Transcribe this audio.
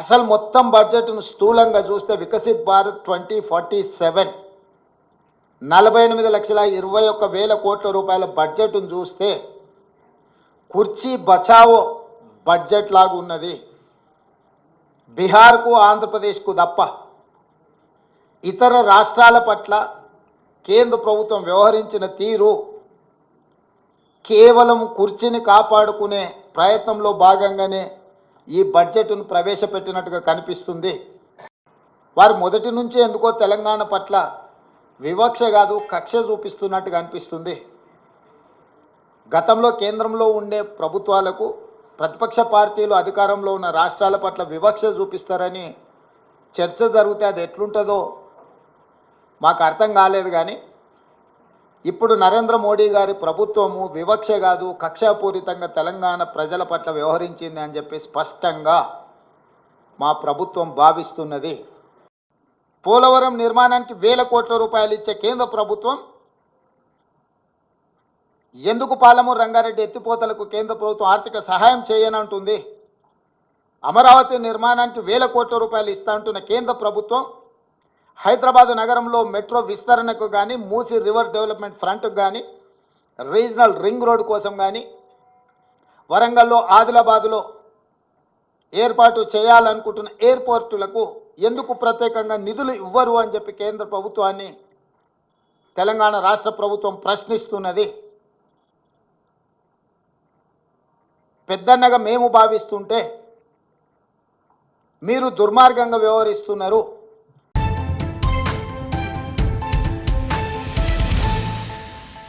అసలు మొత్తం బడ్జెట్ను స్థూలంగా చూస్తే Viksit Bharat twenty forty seven. నలభై ఎనిమిది లక్షల ఇరవై ఒక్క వేల కోట్ల రూపాయల బడ్జెట్ను చూస్తే కుర్చీ బచావో బడ్జెట్ లాగా ఉన్నది. బీహార్కు ఆంధ్రప్రదేశ్కు తప్ప ఇతర రాష్ట్రాల పట్ల కేంద్ర ప్రభుత్వం వ్యవహరించిన తీరు కేవలం కుర్చీని కాపాడుకునే ప్రయత్నంలో భాగంగానే ఈ బడ్జెట్ను ప్రవేశపెట్టినట్టుగా కనిపిస్తుంది. వారు మొదటి నుంచి ఎందుకో తెలంగాణ పట్ల వివక్ష కాదు కక్ష చూపిస్తున్నట్టుగా అనిపిస్తుంది. గతంలో కేంద్రంలో ఉండే ప్రభుత్వాలకు ప్రతిపక్ష పార్టీలు అధికారంలో ఉన్న రాష్ట్రాల పట్ల వివక్ష చూపిస్తారని చర్చ జరిగితే అది ఎట్లుంటుందో మాకు అర్థం కాలేదు కానీ ఇప్పుడు నరేంద్ర మోడీ గారి ప్రభుత్వము వివక్ష కాదు కక్షాపూరితంగా తెలంగాణ ప్రజల పట్ల వ్యవహరించింది అని చెప్పి స్పష్టంగా మా ప్రభుత్వం భావిస్తున్నది. పోలవరం నిర్మాణానికి వేల కోట్ల రూపాయలు ఇచ్చే కేంద్ర ప్రభుత్వం ఎందుకు పాలమూరు రంగారెడ్డి ఎత్తిపోతలకు కేంద్ర ప్రభుత్వం ఆర్థిక సహాయం చేయనంటుంది అమరావతి నిర్మాణానికి వేల కోట్ల రూపాయలు ఇస్తా అంటున్న కేంద్ర ప్రభుత్వం హైదరాబాద్ నగరంలో మెట్రో విస్తరణకు కానీ మూసి రివర్ డెవలప్మెంట్ ఫ్రంట్కు కానీ రీజనల్ రింగ్ రోడ్ కోసం కానీ వరంగల్లో ఆదిలాబాదులో ఏర్పాటు చేయాలనుకుంటున్న ఎయిర్పోర్టులకు ఎందుకు ప్రత్యేకంగా నిధులు ఇవ్వరు అని చెప్పి కేంద్ర ప్రభుత్వాన్ని తెలంగాణ రాష్ట్ర ప్రభుత్వం ప్రశ్నిస్తున్నది. పెద్దన్నగా మేము భావిస్తుంటే మీరు దుర్మార్గంగా వ్యవహరిస్తున్నారు.